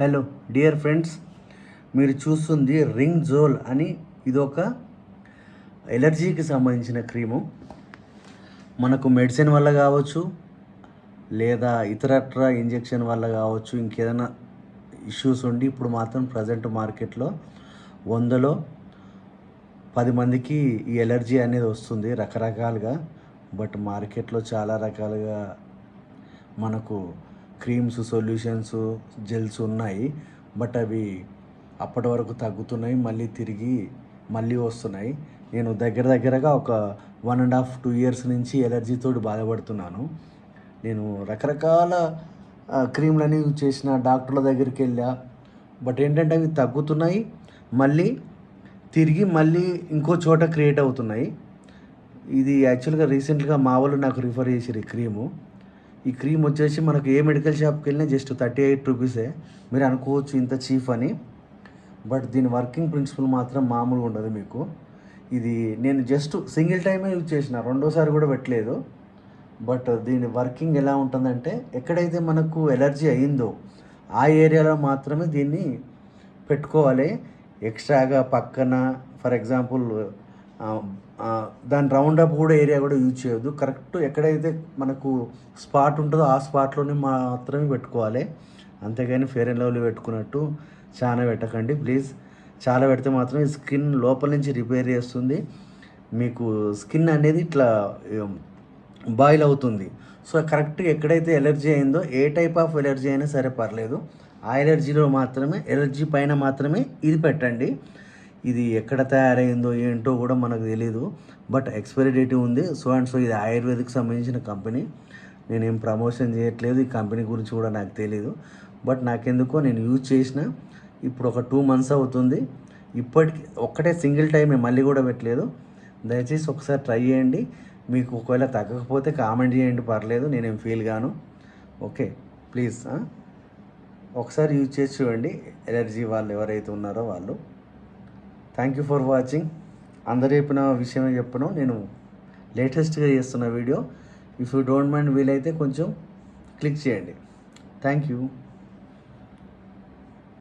Hello dear friends మీరు చూస్తుంది ring Jal అని ఇదొక ఎలర్జీకి సంబంధించిన క్రీము. మనకు మెడిసిన్ వల్ల కావచ్చు లేదా ఇతరత్ర ఇంజెక్షన్ వల్ల కావచ్చు ఇంకేదైనా ఇష్యూస్ ఉండి ఇప్పుడు మాత్రం ప్రజెంట్ మార్కెట్లో వందలో పది మందికి ఈ ఎలర్జీ అనేది వస్తుంది రకరకాలుగా. బట్ మార్కెట్లో చాలా రకాలుగా మనకు క్రీమ్స్ సొల్యూషన్స్ జెల్స్ ఉన్నాయి బట్ అవి అప్పటి వరకు తగ్గుతున్నాయి మళ్ళీ తిరిగి మళ్ళీ వస్తున్నాయి. నేను దగ్గర దగ్గరగా ఒక one and half two years నుంచి ఎలర్జీతో బాధపడుతున్నాను. నేను రకరకాల క్రీమ్లని యూజ్ చేసిన డాక్టర్ల దగ్గరికి వెళ్ళా. బట్ ఏంటంటే అవి తగ్గుతున్నాయి మళ్ళీ తిరిగి మళ్ళీ ఇంకో చోట క్రియేట్ అవుతున్నాయి. ఇది యాక్చువల్గా రీసెంట్గా మా వాళ్ళు నాకు రిఫర్ చేసిరు ఈ క్రీము. ఈ క్రీమ్ వచ్చేసి మనకు ఏ మెడికల్ షాప్కి వెళ్ళినా జస్ట్ థర్టీ ఎయిట్ రూపీసే మీరు అనుకోవచ్చు ఇంత చీఫ్ అని. బట్ దీని వర్కింగ్ ప్రిన్సిపల్ మాత్రం మామూలుగా ఉండదు మీకు. ఇది నేను జస్ట్ సింగిల్ టైమే యూజ్ చేసిన రెండోసారి కూడా పెట్టలేదు. బట్ దీని వర్కింగ్ ఎలా ఉంటుందంటే ఎక్కడైతే మనకు ఎలర్జీ అయిందో ఆ ఏరియాలో మాత్రమే దీన్ని పెట్టుకోవాలి. ఎక్స్ట్రాగా పక్కన ఫర్ ఎగ్జాంపుల్ దాని రౌండ్ అప్ కూడా ఏరియా కూడా యూజ్ చేయొద్దు. కరెక్ట్ ఎక్కడైతే మనకు స్పాట్ ఉంటుందో ఆ స్పాట్లోనే మాత్రమే పెట్టుకోవాలి. అంతేగాని ఫేర్ అండ్ లవ్లీ పెట్టుకున్నట్టు చాలా పెట్టకండి. ప్లీజ్ చాలా పెడితే మాత్రం ఈ స్కిన్ లోపల నుంచి రిపేర్ చేస్తుంది. మీకు స్కిన్ అనేది ఇట్లా బాయిల్ అవుతుంది. సో కరెక్ట్ ఎక్కడైతే ఎలర్జీ అయిందో ఏ టైప్ ఆఫ్ ఎలర్జీ అయినా సరే పర్లేదు. ఆ ఎలర్జీలో మాత్రమే ఎలర్జీ పైన మాత్రమే ఇది పెట్టండి. ఇది ఎక్కడ తయారైందో ఏంటో కూడా మనకు తెలియదు బట్ ఎక్స్పైరీ డేట్ ఉంది. సో అండ్ సో ఇది ఆయుర్వేదిక్ సంబంధించిన కంపెనీ. నేనేం ప్రమోషన్ చేయట్లేదు. ఈ కంపెనీ గురించి కూడా నాకు తెలియదు బట్ నాకెందుకో నేను యూజ్ చేసిన. ఇప్పుడు ఒక టూ మంత్స్ అవుతుంది. ఇప్పటికి ఒక్కటే సింగిల్ టైమే మళ్ళీ కూడా పెట్టలేదు. దయచేసి ఒకసారి ట్రై చేయండి. మీకు ఒకవేళ తగ్గకపోతే కామెంట్ చేయండి. పర్లేదు నేనేం ఫీల్ గాను. ఓకే ప్లీజ్ ఒకసారి యూజ్ చేసి చూడండి. ఎలర్జీ వాళ్ళు ఎవరైతే ఉన్నారో వాళ్ళు. థ్యాంక్ యూ ఫర్ వాచింగ్ అందరు చెప్పిన విషయమే చెప్పను. నేను లేటెస్ట్గా చేస్తున్న video if you don't mind వీలైతే కొంచెం క్లిక్ చేయండి. Thank you